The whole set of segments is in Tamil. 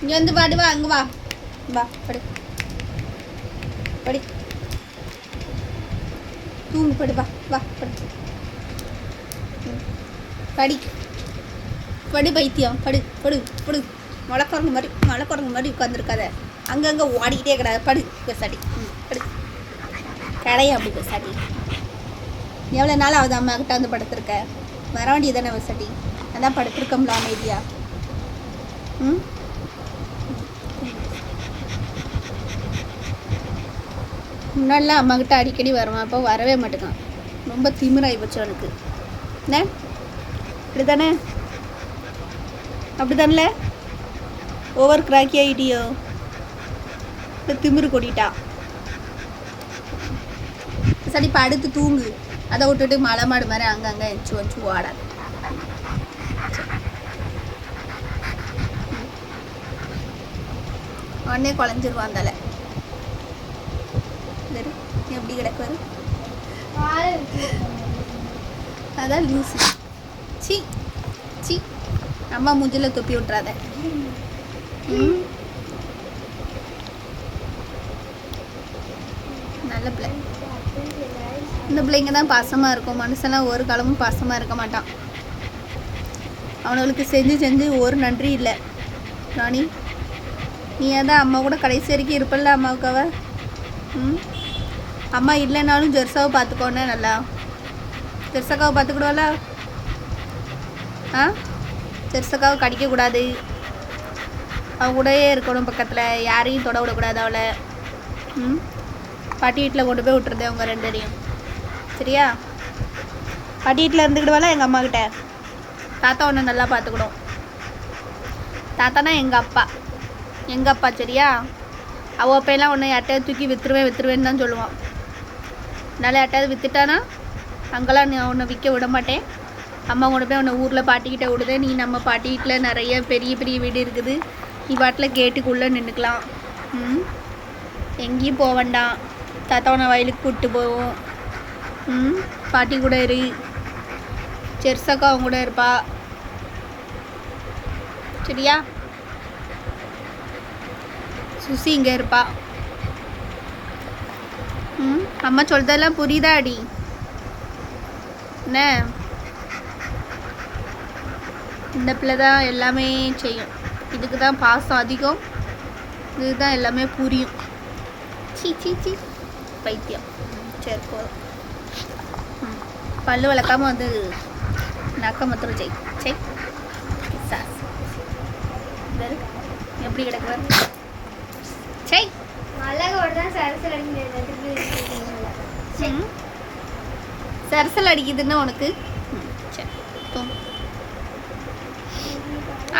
இங்கே வந்து பாடு வா அங்கே வா வா படு படி தூங்கு படு வா வா படு படி படு பைத்தியம் படு படு படு மலைக்குரங்கு மாதிரி மலைக்குரங்கு மாதிரி உட்காந்துருக்காத அங்கங்கே ஓடிக்கிட்டே கிடாது படு பெசாடி ம் படு கடைய அப்படி பெசாடி எவ்வளோ நாள் ஆகுது அம்மா கிட்ட வந்து படுத்துருக்க வர வேண்டியதானே வசடி அதான் படுத்துருக்கோம்ல அமைதியா ம் முன்னாடிலாம் அம்மா கிட்ட அடிக்கடி வருவான். இப்போ வரவே மாட்டேங்கான் ரொம்ப திமிராகி போச்சு அவனுக்கு. என்ன? இப்படி தானே அப்படி தானே ஓவர் கிராக்கி ஆகிட்டியோ இப்போ திமிரு கொடிட்டா சரி இப்போ அடுத்து தூங்கு. அதை விட்டுட்டு மலை மாடு மாதிரி அங்கங்கே எச்சு வச்சு ஓடாது. உடனே குழஞ்சிருவான் தலை. இரு, எப்படி கிடக்குவாரு அதான் லூசு. C C. அம்மா மூஞ்சில தொப்பி விட்றாத நல்ல பிள்ளை. இந்த பிள்ளைங்க தான் பாசமாக இருக்கும். மனசெல்லாம் ஒரு காலமும் பாசமாக இருக்க மாட்டான். அவனுங்களுக்கு செஞ்சு செஞ்சு ஒரு நன்றி இல்லை. ராணி நீ அதான் அம்மா கூட கடைசி வரைக்கும் இருப்பல்ல அம்மாவுக்காவ? ம்? அம்மா இல்லைனாலும் ஜெர்சாவை பார்த்துக்கோண்ணே நல்லா. ஜெர்சக்காவை பார்த்துக்கிடுவாள? ஆ? ஜெர்சக்காவை கடிக்கக்கூடாது. அவ கூடயே இருக்கணும் பக்கத்தில். யாரையும் தொட விடக்கூடாது அவளை. ம்? பாட்டி வீட்டில் கொண்டு போய் விட்டுருது அவங்க ரெண்டரையும். சரியா? பாட்டி வீட்டில் இருந்துக்கிடுவாளா எங்கள் அம்மாக்கிட்ட தாத்தா ஒன்று நல்லா பார்த்துக்கணும். தாத்தானா எங்கள் அப்பா? எங்கள் அப்பா சரியா? அவள் அப்பையெல்லாம் ஒன்று யார்ட்டையே தூக்கி விற்றுருவேன் விற்றுருவேன்னு தான் சொல்லுவான். நல்லா யார்ட்டையாவது விற்றுட்டானா அங்கெல்லாம் நான் உன்னை விற்க விட மாட்டேன். அம்மா கொண்டு போய் உன்னை ஊரில் பாட்டிக்கிட்ட விடுத. நீ நம்ம பாட்டி வீட்டில் நிறைய பெரிய பெரிய வீடு இருக்குது. நீ பாட்டில் கேட்டுக்குள்ளே நின்றுக்கலாம் ம்? எங்கேயும் போக வேண்டாம். தாத்தா உன்னை வயலுக்கு கூப்பிட்டு போவோம். ம்? பாட்டி கூட இரு. செர்சக்கா அவங்க கூட இருப்பா. சரியா? சுசி இங்கே இருப்பா. ம் அம்மா சொல்றதெல்லாம் புரியுதா அடி என்ன? இந்த பிள்ளை தான் எல்லாமே செய்யும். இதுக்கு தான் பாசம் அதிகம். இதுக்கு தான் எல்லாமே புரியும். சீ சீ சீ. பைத்தியம். சரி போதும். ம் பல்லு வளர்க்காம வந்து நக்க மத்திரம் செய். செய். சாஸ். இந்த இருக்கு. எப்படி தான் சரசு ம். சரசல் அடிக்குதுன்னு உனக்கு. சரி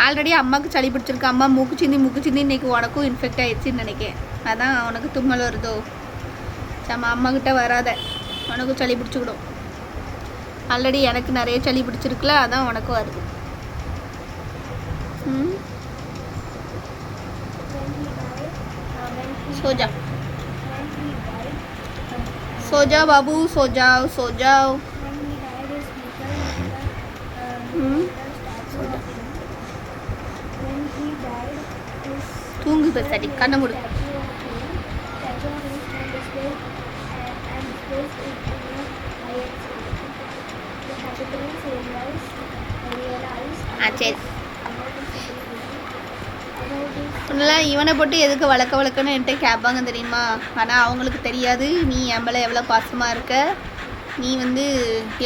ஆல்ரெடி அம்மாவுக்கு சளி பிடிச்சிருக்கு. அம்மா மூக்கு சிந்தி மூக்கு சிந்தி இன்னைக்கு உனக்கும் இன்ஃபெக்ட் ஆயிடுச்சுன்னு நினைக்கிறேன் அதான் உனக்கு தும்மல் வருதோ? சம்மா அம்மா கிட்ட வராத. உனக்கும் சளி பிடிச்சிக்கிடும். ஆல்ரெடி எனக்கு நிறைய சளி பிடிச்சிருக்குல அதான் உனக்கும் வருது. ம். सो जा सो जाओ बाबू सो जाओ सो जाओ हम्म தூங்கு பெசாடி கண்ணை மூடு ஆ சரி முன்னெல்லாம் இவனை போட்டு எதுக்கு வளர்க்க வளர்க்கன்னு என்கிட்ட கேட்பாங்க தெரியுமா? ஆனால் அவங்களுக்கு தெரியாது. நீ என் மேலே எவ்வளோ பாசமாக இருக்க? நீ வந்து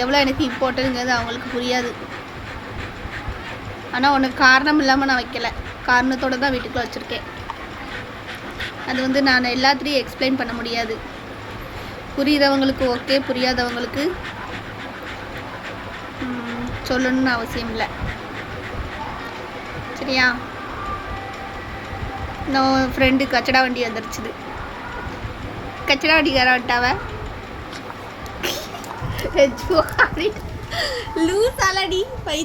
எவ்வளோ எனக்கு இம்பார்ட்டன்ங்கிறது அவங்களுக்கு புரியாது. ஆனால் உனக்கு காரணம் இல்லாமல் நான் வைக்கல. காரணத்தோடு தான் வீட்டுக்குள்ளே வச்சுருக்கேன். அது வந்து நான் எல்லாத்துலேயும் எக்ஸ்பிளைன் பண்ண முடியாது. புரியுறவங்களுக்கு ஓகே புரியாதவங்களுக்கு சொல்லணும்னு அவசியம் இல்லை. சரியா? இன்னும் ஃப்ரெண்டு கச்சடா வண்டி வந்துருச்சுது. கச்சடா வண்டிக்கார வந்துட்டாவ. Loose அலடி by